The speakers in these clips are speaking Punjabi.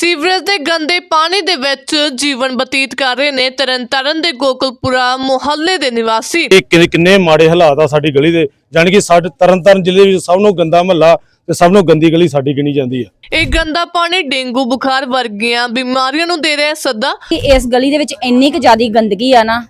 ਸੀਵਰੇਜ ਦੇ ਗੰਦੇ ਪਾਣੀ ਦੇ ਵਿੱਚ ਜੀਵਨ ਬਤੀਤ ਕਰ ਰਹੇ ਨੇ ਤਰਨਤਾਰਨ ਦੇ ਗੋਕਲਪੁਰਾ ਮੁਹੱਲੇ ਦੇ ਨਿਵਾਸੀ। ਇਹ ਕਿੰਨੇ ਕਿੰਨੇ ਮਾੜੇ ਹਾਲਾਤ ਆ ਸਾਡੀ ਗਲੀ ਦੇ। ਜਾਣੀ ਕਿ ਸਾਡੇ ਤਰਨਤਾਰਨ ਜ਼ਿਲ੍ਹੇ ਵਿੱਚ ਸਭ ਨੂੰ ਗੰਦਾ ਮਹੱਲਾ ਤੇ ਸਭ ਨੂੰ ਗੰਦੀ ਗਲੀ ਸਾਡੀ ਗਿਣੀ ਜਾਂਦੀ ਆ। ਇਹ ਗੰਦਾ ਪਾਣੀ ਡੇਂਗੂ ਬੁਖਾਰ ਵਰਗੀਆਂ ਬਿਮਾਰੀਆਂ ਨੂੰ ਦੇ ਰਿਹਾ ਸੱਦਾ। ਕਿ ਇਸ ਗਲੀ ਦੇ ਵਿੱਚ ਇੰਨੀ ਕੁ ਜ਼ਿਆਦੀ ਗੰਦਗੀ ਆ ਨਾ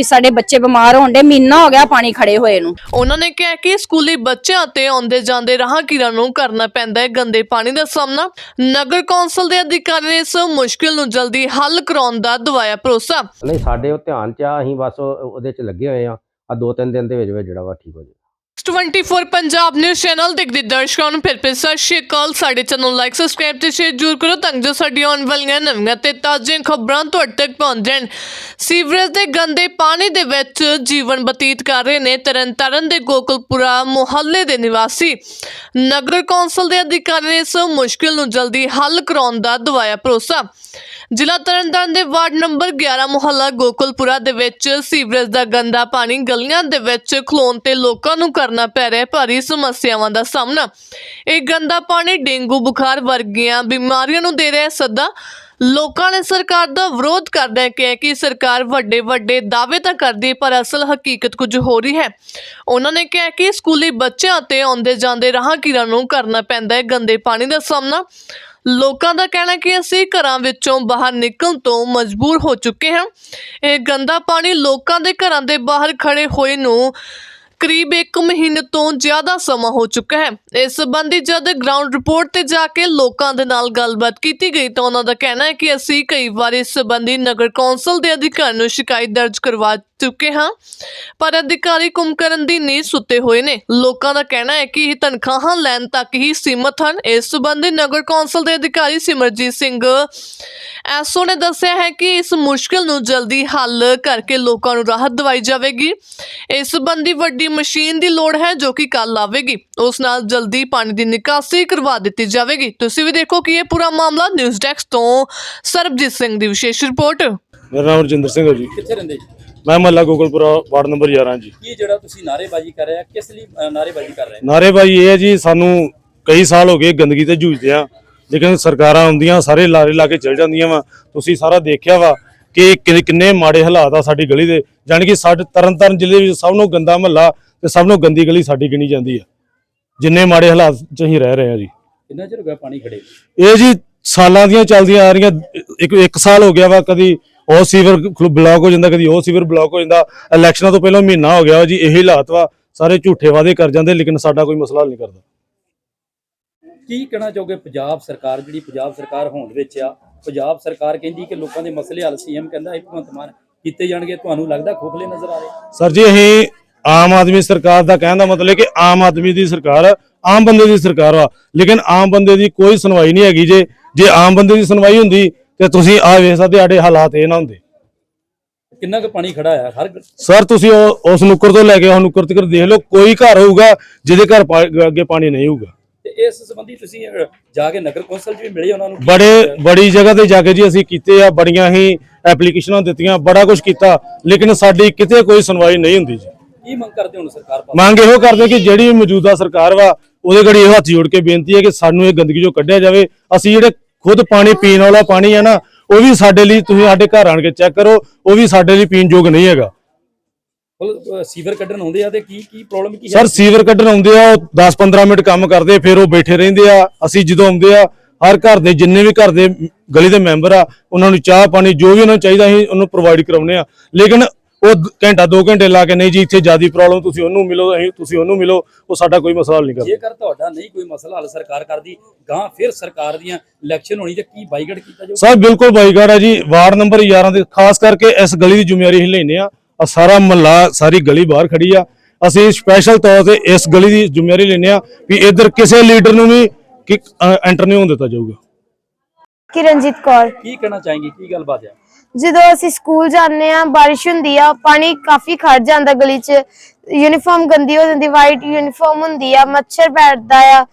ਵੀ ਸਾਡੇ ਬੱਚੇ ਬਿਮਾਰ ਹੋਣ ਦੇ ਮਹੀਨਾ ਹੋ ਗਿਆ ਪਾਣੀ ਖੜੇ ਹੋਏ ਨੂੰ। ਉਹਨਾਂ ਨੇ ਕਿਹਾ ਕਿ ਸਕੂਲੀ ਬੱਚਿਆਂ ਤੇ ਆਉਂਦੇ ਜਾਂਦੇ ਰਾਹਗੀਰਾਂ ਨੂੰ ਕਰਨਾ ਪੈਂਦਾ ਹੈ ਗੰਦੇ ਪਾਣੀ ਦਾ ਸਾਹਮਣਾ। ਨਗਰ ਕੌਂਸਲ ਦੇ ਅਧਿਕਾਰੀ ਨੇ ਇਸ ਮੁਸ਼ਕਿਲ ਨੂੰ ਜਲਦੀ ਹੱਲ ਕਰਾਉਣ ਦਾ ਦਵਾਇਆ ਭਰੋਸਾ। ਨਹੀਂ ਸਾਡੇ ਉਹ ਧਿਆਨ ਚ ਆ ਅਸੀਂ ਬਸ ਉਹ- ਉਹਦੇ ਚ ਲੱਗੇ ਹੋਏ ਆ। ਆ ਦੋ ਤਿੰਨ ਦਿਨ ਦੇ ਵਿੱਚ ਵਿੱਚ ਜਿਹੜਾ ਵਾ ਠੀਕ ਹੋ ਜਾਏ 24 ਪੰਜਾਬ ਨਿਊਜ਼ ਚੈਨਲ ਦੇਖਦੇ ਦਰਸ਼ਕਾਂ ਨੂੰ ਫਿਰ ਫਿਰ ਸਤਿ ਸ਼੍ਰੀ ਅਕਾਲ। ਸਾਡੇ ਚੈਨਲ ਲਾਈਕ ਸਬਸਕ੍ਰਾਈਬ ਤੇ ਸ਼ੇਅਰ ਜ਼ਰੂਰ ਕਰੋ ਤਾਂ ਜੋ ਸਾਡੀਆਂ ਆਉਣ ਵਾਲੀਆਂ ਨਵੀਆਂ ਤੇ ਤਾਜ਼ੀਆਂ ਖਬਰਾਂ ਤੁਹਾਡੇ ਤੱਕ ਪਹੁੰਚ ਸੀਵਰੇਜ ਦੇ ਗੰਦੇ ਪਾਣੀ ਦੇ ਵਿੱਚ ਜੀਵਨ ਬਤੀਤ ਕਰ ਰਹੇ ਨੇ ਤਰਨਤਾਰਨ ਦੇ ਗੋਕਲਪੁਰਾ ਮੁਹੱਲੇ ਦੇ ਨਿਵਾਸੀ। ਨਗਰ ਕੌਂਸਲ ਦੇ ਅਧਿਕਾਰੀ ਨੇ ਇਸ ਮੁਸ਼ਕਿਲ ਨੂੰ ਜਲਦੀ ਹੱਲ ਕਰਾਉਣ ਦਾ ਦਵਾਇਆ ਭਰੋਸਾ। ਜ਼ਿਲ੍ਹਾ ਤਰਨਤਾਰਨ ਦੇ ਵਾਰਡ ਨੰਬਰ 11 ਮੁਹੱਲਾ ਗੋਕਲਪੁਰਾ ਦੇ ਵਿੱਚ ਸੀਵਰੇਜ ਦਾ ਗੰਦਾ ਪਾਣੀ ਗਲੀਆਂ ਦੇ ਵਿੱਚ ਖਲੋਣ ਤੇ ਲੋਕਾਂ ਨੂੰ ਕਰ ਕਰਨਾ ਪੈ ਰਿਹਾ ਭਾਰੀ ਸਮੱਸਿਆਵਾਂ ਦਾ ਸਾਹਮਣਾ। ਇਹ ਗੰਦਾ ਪਾਣੀ ਡੇਂਗੂ ਬੁਖਾਰ ਵਰਗੀਆਂ ਬਿਮਾਰੀਆਂ ਨੂੰ ਦੇ ਰਿਹਾ ਸੱਦਾ। ਲੋਕਾਂ ਨੇ ਸਰਕਾਰ ਦਾ ਵਿਰੋਧ ਕਰਦਿਆਂ ਕਿਹਾ ਕਿ ਸਰਕਾਰ ਵੱਡੇ ਵੱਡੇ ਦਾਅਵੇ ਤਾਂ ਕਰਦੀ ਪਰ ਅਸਲ ਹਕੀਕਤ ਕੁਝ ਹੋ ਰਹੀ ਹੈ। ਉਹਨਾਂ ਨੇ ਕਿਹਾ ਕਿ ਸਕੂਲੀ ਬੱਚਿਆਂ ਤੇ ਆਉਂਦੇ ਜਾਂਦੇ ਰਾਹਗੀਰਾਂ ਨੂੰ ਕਰਨਾ ਪੈਂਦਾ ਹੈ ਗੰਦੇ ਪਾਣੀ ਦਾ ਸਾਹਮਣਾ। ਲੋਕਾਂ ਦਾ ਕਹਿਣਾ ਕਿ ਅਸੀਂ ਘਰਾਂ ਵਿੱਚੋਂ ਬਾਹਰ ਨਿਕਲਣ ਤੋਂ ਮਜਬੂਰ ਹੋ ਚੁੱਕੇ ਹਾਂ। ਇਹ ਗੰਦਾ ਪਾਣੀ ਲੋਕਾਂ ਦੇ ਘਰਾਂ ਦੇ ਬਾਹਰ ਖੜੇ ਹੋਏ ਨੂੰ ਕਰੀਬ 1 ਮਹੀਨੇ ਤੋਂ ਜ਼ਿਆਦਾ ਸਮਾਂ ਹੋ ਚੁੱਕਾ ਹੈ। ਇਸ ਸੰਬੰਧੀ ਜਦ ਗਰਾਊਂਡ ਰਿਪੋਰਟ ਤੇ ਜਾ ਕੇ ਲੋਕਾਂ ਦੇ ਨਾਲ ਗੱਲਬਾਤ ਕੀਤੀ ਗਈ ਤਾਂ ਉਹਨਾਂ ਦਾ ਕਹਿਣਾ ਹੈ ਕਿ ਅਸੀਂ ਕਈ ਵਾਰ ਇਸ ਸੰਬੰਧੀ ਨਗਰ ਕੌਂਸਲ ਦੇ ਅਧਿਕਾਰੀ ਨੂੰ ਸ਼ਿਕਾਇਤ ਦਰਜ ਕਰਵਾ ਚੁੱਕੇ ਹਾਂ, ਪਰ ਅਧਿਕਾਰੀ ਕੁੰਭਕਰਨ ਦੀ ਨੀਂਦ ਸੁੱਤੇ ਹੋਏ ਨੇ। ਲੋਕਾਂ ਦਾ ਕਹਿਣਾ ਹੈ ਕਿ ਇਹ ਤਨਖਾਹਾਂ ਲੈਣ ਤੱਕ ਹੀ ਸੀਮਤ ਹਨ। ਇਸ ਸੰਬੰਧੀ ਨਗਰ ਕੌਂਸਲ ਦੇ ਅਧਿਕਾਰੀ ਸਿਮਰਜੀਤ ਸਿੰਘ ਐਸਓ ਨੇ ਦੱਸਿਆ ਹੈ ਕਿ ਇਸ ਮੁਸ਼ਕਲ ਨੂੰ ਜਲਦੀ ਹੱਲ ਕਰਕੇ ਲੋਕਾਂ ਨੂੰ ਰਾਹਤ ਦਿਵਾਈ ਜਾਵੇਗੀ। ਇਸ ਸੰਬੰਧੀ ਵੱਡੀ ਮਸ਼ੀਨ ਦੀ ਲੋੜ ਹੈ ਜੋ ਕਿ ਕੱਲ ਆਵੇਗੀ। ਉਸ ਨਾਲ ਜਲਦੀ ਪਾਣੀ ਦੀ ਨਿਕਾਸੀ ਕਰਵਾ ਦਿੱਤੀ ਜਾਵੇਗੀ। ਤੁਸੀਂ ਵੀ ਦੇਖੋ ਕਿ ਇਹ ਪੂਰਾ ਮਾਮਲਾ ਨਿਊਜ਼ ਡੈਸਕ ਤੋਂ ਸਰਬਜੀਤ ਸਿੰਘ ਦੀ ਵਿਸ਼ੇਸ਼ ਰਿਪੋਰਟ। ਮੇਰਾ ਨਾਮ ਰਜਿੰਦਰ ਸਿੰਘ ਹੈ ਜੀ। ਕਿੱਥੇ ਰਹਿੰਦੇ ਜੀ? ਮੈਂ ਮਹੱਲਾ ਗੋਕਲਪੁਰਾ ਵਾਰਡ ਨੰਬਰ 11 ਜੀ। ਕੀ ਜਿਹੜਾ ਤੁਸੀਂ ਨਾਰੇਬਾਜ਼ੀ ਕਰ ਰਹੇ ਆ ਕਿਸ ਲਈ ਅ, ਨਾਅਰੇਬਾਜ਼ੀ ਕਰ ਰਹੇ ਆ? ਨਾਰੇਬਾਜ਼ੀ ਇਹ ਹੈ ਜੀ ਸਾਨੂੰ ਕਈ ਸਾਲ ਹੋ ਗਏ ਗੰਦਗੀ ਤੇ ਜੂਝਦੇ ਆ। ਲੇਕਿਨ ਸਰਕਾਰਾਂ ਆਉਂਦੀਆਂ ਸਾਰੇ ਲਾਰੇ ਲਾ ਕੇ ਚਲ ਜਾਂਦੀਆਂ ਵਾ। ਤੁਸੀਂ ਸਾਰਾ ਦੇਖਿਆ ਵਾ ਕਿ ਕਿੰਨੇ ਕਿੰਨੇ ਮਾੜੇ ਹਾਲਾਤ ਆ ਸਾਡੀ ਗਲੀ ਦੇ ਜਾਣੀ ਕਿ ਸਾਡੇ ਤਰਨਤਾਰਨ ਜ਼ਿਲ੍ਹੇ ਵਿੱਚ ਸਭ ਨੂੰ ਗੰਦਾ ਮਹੱਲਾ ਤੇ ਸਭ ਨੂੰ ਗੰਦੀ ਗਲੀ ਸਾਡੀ ਗਿਣੀ ਜਾਂਦੀ ਆ। ਜਿੰਨੇ ਮਾੜੇ ਹਾਲਾਤ ਚ ਅਸੀਂ ਰਹਿ ਰਹੇ ਆ ਜੀ। ਕਿੰਨਾ ਚਿਰ ਹੋ ਗਿਆ ਪਾਣੀ ਖੜੇ? ਇਹ ਜੀ ਸਾਲਾਂ ਦੀਆਂ ਚੱਲਦੀਆਂ ਆ ਰਹੀਆਂ ਇੱਕ ਇੱਕ ਸਾਲ ਹੋ ਗਿਆ ਵਾ ਕਦੀ ਉਹ ਸੀਵਰ ਬਲੌਕ ਹੋ ਜਾਂਦਾ ਕਦੀ ਉਹ ਸੀਵਰ ਬਲੌਕ ਹੋ ਜਾਂਦਾ। ਇਲੈਕਸ਼ਨਾਂ ਤੋਂ ਪਹਿਲਾਂ ਮਹੀਨਾ ਹੋ ਗਿਆ ਵਾ ਜੀ ਇਹੀ ਹਾਲਾਤ ਵਾ। ਸਾਰੇ ਝੂਠੇ ਵਾਅਦੇ ਕਰ ਜਾਂਦੇ ਲੇਕਿਨ ਸਾਡਾ ਕੋਈ ਮਸਲਾ ਹੱਲ ਨਹੀਂ ਕਰਦਾ। ਕੀ ਕਹਿਣਾ ਚਾਹੋਗੇ ਪੰਜਾਬ ਸਰਕਾਰ ਜਿਹੜੀ ਪੰਜਾਬ ਸਰਕਾਰ ਹੋਂਦ ਵਿੱਚ ਆ ਪੰਜਾਬ ਸਰਕਾਰ ਕਹਿੰਦੀ ਕਿ ਲੋਕਾਂ ਦੇ ਮਸਲੇ ਹੱਲ ਸੀਐਮ ਕਹਿੰਦਾ ਇਹ ਭਗਵੰਤ ਮਾਨ ਕੀਤੇ ਜਾਣਗੇ ਤੁਹਾਨੂੰ ਲੱਗਦਾ ਖੋਖਲੇ ਨਜ਼ਰ ਆ ਰਹੇ? ਸਰ ਜੀ ਅਸੀਂ ਆਮ ਆਦਮੀ ਸਰਕਾਰ ਦਾ ਕਹਿਣ ਦਾ ਮਤਲਬ ਕਿ ਆਮ ਆਦਮੀ ਦੀ ਸਰਕਾਰ ਆ, ਆਮ ਬੰਦੇ ਦੀ ਸਰਕਾਰ ਵਾ ਲੇਕਿਨ ਆਮ ਬੰਦੇ ਦੀ ਕੋਈ ਸੁਣਵਾਈ ਨਹੀਂ ਹੈਗੀ ਜੇ। ਜੇ ਆਮ ਬੰਦੇ ਦੀ ਸੁਣਵਾਈ ਹੁੰਦੀ ਤੇ ਤੁਸੀਂ ਆ ਵੇਖ ਸਕਦੇ ਸਾਡੇ ਹਾਲਾਤ ਇਹ ਨਾ ਹੁੰਦੇ। ਕਿੰਨਾ ਕੁ ਪਾਣੀ ਖੜਾ ਆ ਹਰ ਸਰ ਤੁਸੀਂ ਉਸ ਨੁੱਕਰ ਤੋਂ ਲੈ ਕੇ ਉਹ ਨੁੱਕਰ ਤੱਕ ਦੇਖ ਲਓ ਕੋਈ ਘਰ ਹੋਊਗਾ ਜਿਹਦੇ ਘਰ ਅੱਗੇ ਪਾਣੀ ਨਹੀਂ ਹੋਊਗਾ। ਤੇ ਇਸ ਸੰਬੰਧੀ ਤੁਸੀਂ ਜਾ ਕੇ ਨਗਰ ਕੌਂਸਲ 'ਚ ਵੀ ਮਿਲੇ ਉਹਨਾਂ ਨੂੰ ਬੜੇ ਬੜੀ ਜਗ੍ਹਾ ਤੇ ਜਾ ਕੇ ਜੀ ਅਸੀਂ ਕੀਤੇ ਆ ਬੜੀਆਂ ਹੀ ਐਪਲੀਕੇਸ਼ਨਾਂ ਦਿੱਤੀਆਂ ਬੜਾ ਕੁਝ ਕੀਤਾ ਲੇਕਿਨ ਸਾਡੀ ਕਿਤੇ ਕੋਈ ਸੁਣਵਾਈ ਨਹੀਂ ਹੁੰਦੀ ਜੀ। ਕੀ ਮੰਗ ਕਰਦੇ ਹੁਣ ਸਰਕਾਰ ਪਾਸੋਂ? ਮੰਗ ਇਹੋ ਕਰਦੇ ਕਿ ਜਿਹੜੀ ਮੌਜੂਦਾ ਸਰਕਾਰ ਵਾ ਉਹਦੇ ਘੜੀ ਇਹ ਹੱਥ ਜੋੜ ਕੇ ਬੇਨਤੀ ਹੈ ਕਿ ਸਾਨੂੰ ਇਹ ਗੰਦਗੀ ਚੋਂ ਕੱਢਿਆ ਜਾਵੇ। ਅਸੀਂ ਜਿਹੜੇ ਖੁਦ ਪਾਣੀ ਪੀਣ ਵਾਲਾ ਪਾਣੀ ਹੈ ਨਾ ਉਹ ਵੀ ਸਾਡੇ ਲਈ ਤੁਸੀਂ ਸਾਡੇ ਘਰ ਆਣ ਕੇ ਚੈੱਕ ਕਰੋ ਉਹ ਵੀ ਸਾਡੇ ਲਈ ਪੀਣ ਯੋਗ ਨਹੀਂ ਹੈਗਾ। ਮਤਲਬ, ਸੀਵਰ ਕੱਢਣ ਆਉਂਦੇ ਆ ਤੇ ਕੀ ਕੀ ਪ੍ਰੋਬਲਮ ਕੀ ਹੈ? ਸਰ ਸੀਵਰ ਕੱਢਣ ਆਉਂਦੇ ਆ ਉਹ 10-15 ਮਿੰਟ ਕੰਮ ਕਰਦੇ ਫਿਰ ਉਹ ਬੈਠੇ ਰਹਿੰਦੇ ਆ। ਅਸੀਂ ਜਦੋਂ ਆਉਂਦੇ ਆ ਹਰ ਘਰ ਦੇ ਜਿੰਨੇ ਵੀ ਘਰ ਦੇ ਗਲੀ ਦੇ ਮੈਂਬਰ ਆ ਉਹਨਾਂ ਨੂੰ ਚਾਹ ਪਾਣੀ ਜੋ ਵੀ ਉਹਨਾਂ ਨੂੰ ਚਾਹੀਦਾ ਅਸੀਂ ਉਹਨੂੰ ਪ੍ਰੋਵਾਈਡ ਕਰਾਉਂਦੇ ਆ। ਲੇਕਿਨ ਉਹ ਘੰਟਾ 2 ਘੰਟੇ ਲਾ ਕੇ ਨਹੀਂ ਜੀ ਇੱਥੇ ਜਿਆਦੀ ਪ੍ਰੋਬਲਮ ਤੁਸੀਂ ਉਹਨੂੰ ਮਿਲੋ ਅਸੀਂ ਤੁਸੀਂ ਉਹਨੂੰ ਮਿਲੋ ਉਹ ਸਾਡਾ ਕੋਈ ਮਸਲਾ ਹੱਲ ਨਹੀਂ ਕਰਦਾ। ਜੇਕਰ ਤੁਹਾਡਾ ਨਹੀਂ ਕੋਈ ਮਸਲਾ ਹੱਲ ਸਰਕਾਰ ਕਰਦੀ ਗਾਂ ਫਿਰ ਸਰਕਾਰ ਦੀਆਂ ਇਲੈਕਸ਼ਨ ਹੋਣੀ ਤੇ ਕੀ ਬਾਈਕਾਟ ਕੀਤਾ ਜਾਊ? ਸਰ ਬਿਲਕੁਲ ਬਾਈਕਾਟ ਹੈ ਜੀ। ਵਾਰਡ ਨੰਬਰ 11 ਦੇ ਖਾਸ ਕਰਕੇ ਇਸ ਗਲੀ ਦੀ ਜ਼ਿੰਮੇਵਾਰੀ ਹੀ ਲੈਨੇ ਆ। ਆ ਸਾਰਾ ਮਹੱਲਾ ਸਾਰੀ ਗਲੀ ਬਾਹਰ ਖੜੀ ਆ। ਅਸੀਂ ਸਪੈਸ਼ਲ ਤੌਰ ਤੇ ਇਸ ਗਲੀ ਦੀ ਜ਼ਿੰਮੇਵਾਰੀ ਲੈਨੇ ਆ ਵੀ ਇੱਧਰ ਕਿਸੇ ਲੀਡਰ ਨੂੰ ਵੀ ਕਿ ਐਂਟਰ ਨਹੀਂ ਹੋਣ ਦਿੱਤਾ ਜਾਊਗਾ। ਕਿਰਨਜੀਤ ਕੌਰ। ਕੀ ਕਹਿਣਾ ਚਾहेंगे ਕੀ ਗੱਲਬਾਤ ਹੈ? ਜਦੋਂ ਅਸੀਂ ਸਕੂਲ ਜਾਂਦੇ ਆ ਬਾਰਿਸ਼ ਹੁੰਦੀ ਆ ਪਾਣੀ ਕਾਫੀ ਖੜ ਜਾਂਦਾ ਗਲੀ 'ਚ। ਯੂਨੀਫਾਰਮ ਗੰਦੀ ਹੋ ਜਾਂਦੀ ਵਾਈਟ ਯੂਨੀਫਾਰਮ ਹੁੰਦੀ ਆ ਮੱਛਰ ਬੈਠਦਾ ਆ।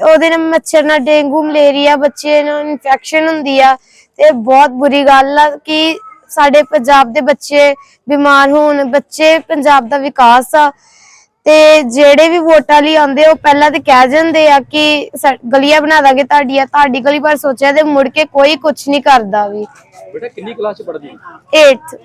ਉਹਦੇ ਨਾਲ ਮੱਛਰ ਨਾਲ ਡੇਂਗੂ ਮਲੇਰੀਆ ਬੱਚੇ ਨੂੰ ਇਨਫੈਕਸ਼ਨ ਹੁੰਦੀ ਆ। ਤੇ ਬਹੁਤ ਬੁਰੀ ਗੱਲ ਆ ਕਿ ਸਾਡੇ ਪੰਜਾਬ ਦੇ ਬੱਚੇ ਬਿਮਾਰ ਹੋਣ ਬੱਚੇ ਪੰਜਾਬ ਦਾ ਵਿਕਾਸ ਆ ਤੇ ਜਿਹੜੇ ਵੀ ਵੋਟਾਂ ਲਈ ਆਉਂਦੇ ਉਹ ਪਹਿਲਾਂ ਤੇ ਕਹਿ ਜਾਂਦੇ ਆ ਕਿ ਗਲੀਆਂ ਬਣਾ ਦਾਂਗੇ ਤੁਹਾਡੀਆਂ ਤੁਹਾਡੀ ਗਲੀ ਪਰ ਸੋਚਿਆ ਤੇ ਮੁੜ ਕੇ ਕੋਈ ਕੁਝ ਨਹੀਂ ਕਰਦਾ ਵੀ। ਬੇਟਾ ਕਿੰਨੀ ਕਲਾਸ ਚ ਪੜ੍ਹਦੀ? 8th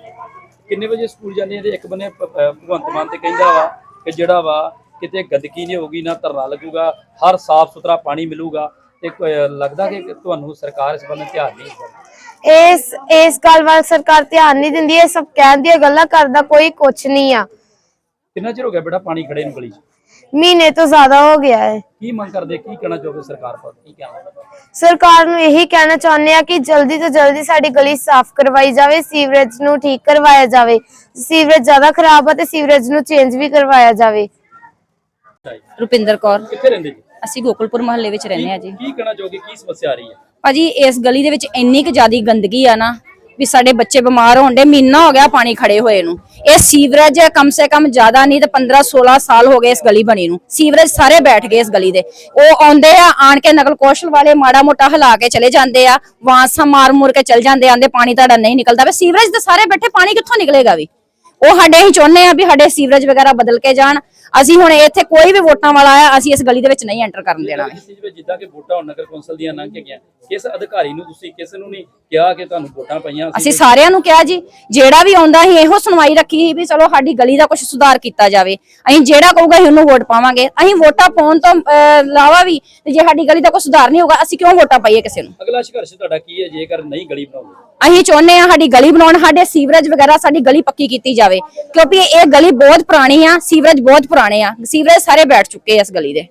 ਕਿੰਨੇ ਵਜੇ ਸਕੂਲ ਜਾਂਦੀ ਹੈ ਤੇ ਇੱਕ ਬੰਨੇ ਭਗਵੰਤ ਮਾਨ ਤੇ ਕਹਿੰਦਾ ਵਾ ਕਿ ਜਿਹੜਾ ਵਾ ਕਿਤੇ ਗੰਦਗੀ ਨਹੀਂ ਹੋਊਗੀ ਨਾ ਧਰਨਾ ਲੱਗੂਗਾ ਹਰ ਸਾਫ਼ ਸੁਥਰਾ ਪਾਣੀ ਮਿਲੂਗਾ ਤੇ ਲੱਗਦਾ ਕਿ ਤੁਹਾਨੂੰ ਸਰਕਾਰ ਇਸ ਬੰਨੇ ਧਿਆਨ ਨਹੀਂ ਦਿੰਦੀ? ਇਸ ਇਸ ਗੱਲ ਵੱਲ ਸਰਕਾਰ ਧਿਆਨ ਨਹੀਂ ਦਿੰਦੀ ਇਹ ਸਭ ਕਹਿਣ ਦੀਆਂ ਗੱਲਾਂ ਕਰਦਾ ਕੋਈ ਕੁਝ ਨਹੀਂ ਆ। ਕਿੰਨਾ ਚਿਰ ਹੋ ਗਿਆ ਬੇਟਾ ਪਾਣੀ ਖੜੇ ਨੂੰ ਗਲੀ 'ਚ? ਮਹੀਨੇ ਤੋਂ ਜ਼ਿਆਦਾ ਹੋ ਗਿਆ ਹੈ। ਕੀ ਮੰਗ ਕਰਦੇ ਕੀ ਕਹਿਣਾ ਚਾਹੋਗੇ ਸਰਕਾਰ ਪਰ ਕੀ ਕਹਿਣਾ ਸਰਕਾਰ ਨੂੰ ਇਹੀ ਕਹਿਣਾ ਚਾਹੁੰਦੇ ਆ ਕਿ ਜਲਦੀ ਤੋਂ ਜਲਦੀ ਸਾਡੀ ਗਲੀ ਸਾਫ਼ ਕਰਵਾਈ ਜਾਵੇ ਸੀਵਰੇਜ ਨੂੰ ਠੀਕ ਕਰਵਾਇਆ ਜਾਵੇ। ਸੀਵਰੇਜ ਜ਼ਿਆਦਾ ਖਰਾਬ ਆ ਤੇ ਸੀਵਰੇਜ ਨੂੰ ਚੇਂਜ ਵੀ ਕਰਵਾਇਆ ਜਾਵੇ। ਰੁਪਿੰਦਰ ਕੌਰ ਕਿੱਥੇ ਰਹਿੰਦੇ ਜੀ? ਅਸੀਂ ਗੋਕੁਲਪੁਰ ਮਹੱਲੇ ਵਿੱਚ ਰਹਿੰਦੇ ਆ ਜੀ। ਕੀ ਕਹਿਣਾ ਚਾਹੋਗੇ? ਕੀ ਸਮੱਸਿਆ ਆ ਰਹੀ ਹੈ? ਭਾਜੀ, ਇਸ ਗਲੀ ਦੇ ਵਿੱਚ ਇੰਨੀ ਕੁ ਜ਼ਿਆਦੀ ਗੰਦਗੀ ਆ ਨਾ ਵੀ ਸਾਡੇ ਬੱਚੇ ਬਿਮਾਰ ਹੋਣ ਦੇ ਮਹੀਨਾ ਹੋ ਗਿਆ ਪਾਣੀ ਖੜੇ ਹੋਏ ਨੂੰ। ਇਹ ਸੀਵਰੇਜ ਕਮ ਸੇ ਕਮ ਜ਼ਿਆਦਾ ਨਹੀਂ ਤੇ 15 16 ਸਾਲ ਹੋ ਗਏ ਇਸ ਗਲੀ ਬਣੀ ਨੂੰ। ਸੀਵਰੇਜ ਸਾਰੇ ਬੈਠ ਗਏ ਇਸ ਗਲੀ ਦੇ। ਉਹ ਆਉਂਦੇ ਆ, ਆਣ ਕੇ ਨਕਲ ਕੌਸ਼ਲ ਵਾਲੇ ਮਾੜਾ ਮੋਟਾ ਹਿਲਾ ਕੇ ਚਲੇ ਜਾਂਦੇ ਆ, ਵਾਂਸਾ ਮਾਰ ਮੂਰ ਕੇ ਚਲ ਜਾਂਦੇ ਆਂਦੇ ਪਾਣੀ ਤੁਹਾਡਾ ਨਹੀਂ ਨਿਕਲਦਾ ਵੇ, ਸੀਵਰੇਜ ਦੇ ਸਾਰੇ ਬੈਠੇ, ਪਾਣੀ ਕਿੱਥੋਂ ਨਿਕਲੇਗਾ ਵੀ? ਉਹ ਸਾਡੇ ਹੀ ਚਾਹੁੰਦੇ ਆ ਵੀ ਸਾਡੇ ਸੀਵਰੇਜ ਵਗੈਰਾ ਬਦਲ ਕੇ ਜਾਣ। ਅਸੀਂ ਹੁਣ ਇੱਥੇ ਕੋਈ ਵੀ ਵੋਟਾਂ ਵਾਲਾ ਆਇਆ ਅਸੀਂ ਇਸ ਗਲੀ ਦੇ ਵਿੱਚ ਨਹੀਂ ਐਂਟਰ ਕਰਨ ਦੇਣਾ। ਇਸ ਚੀਜ਼ ਵਿੱਚ ਜਿੱਦਾਂ ਕਿ ਵੋਟਾਂ ਹੁਣ ਨਗਰ ਕੌਂਸਲ ਦੀਆਂ ਲੰਘ ਕੇ ਗਿਆ ਕਿਸ ਅਧਿਕਾਰੀ ਨੂੰ ਤੁਸੀਂ ਕਿਸ ਨੂੰ ਨਹੀਂ ਕਿਹਾ ਕਿ ਤੁਹਾਨੂੰ ਵੋਟਾਂ ਪਈਆਂ? ਅਸੀਂ ਸਾਰਿਆਂ ਨੂੰ ਕਿਹਾ ਜੀ ਜਿਹੜਾ ਵੀ ਆਉਂਦਾ ਸੀ ਇਹੋ ਸੁਣਵਾਈ ਰੱਖੀ ਸੀ ਵੀ ਚਲੋ ਸਾਡੀ ਗਲੀ ਦਾ ਕੁਝ ਸੁਧਾਰ ਕੀਤਾ ਜਾਵੇ। ਅਸੀਂ ਜਿਹੜਾ ਕਹੂਗਾ ਅਸੀਂ ਉਹਨੂੰ ਵੋਟ ਪਾਵਾਂਗੇ। ਅਸੀਂ ਵੋਟਾਂ ਪਾਉਣ ਤੋਂ ਅਹ, ਇਲਾਵਾ ਵੀ ਤੇ ਜੇ ਸਾਡੀ ਗਲੀ ਦਾ ਕੋਈ ਸੁਧਾਰ ਨਹੀਂ ਹੋਗਾ ਅਸੀਂ ਕਿਉਂ ਵੋਟਾਂ ਪਾਈਏ ਕਿਸੇ ਨੂੰ? ਅਗਲਾ ਸੰਘਰਸ਼ ਤੁਹਾਡਾ ਕੀ ਹੈ ਜੇਕਰ ਨਹੀਂ ਗਲੀ ਬਣਾਉਂਦੇ? ਅਸੀਂ ਚਾਹੁੰਦੇ ਆ ਸਾਡੀ ਗਲੀ ਬਣਾਉਣ ਸਾਡੇ ਸੀਵਰੇਜ ਵਗੈਰਾ ਸਾਡੀ ਗਲੀ ਪੱਕੀ ਕੀਤੀ ਜਾਵੇ। ਕਿਉਂਕਿ ਇਹ ਗਲੀ ਬਹੁਤ ਪੁਰਾਣੀ ਆ ਸੀਵਰੇਜ ਬਹੁਤ ਪੁਰਾਣੇ ਆ। ਸੀਵਰੇਜ ਸਾਰੇ ਬੈਠ ਚੁੱਕੇ ਆ ਇਸ ਗਲੀ ਦੇ।